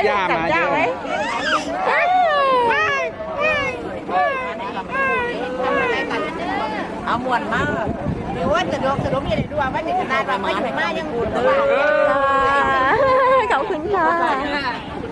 ว้ย่ากัมาบเยเจ้าอะไว้เอามวนมากหรือว่าจะดวงจะดวงมีอะไรด้วยว่าจะขนาดว่าไม่อยู่มายังกูเลยขอบคุณค่ะ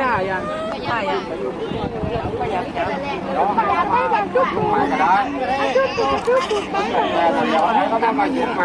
จ้ายังใช่อะมาก็ได้แต่เดี๋ยวให้เขาทำมายุ่งไหม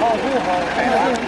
保护好。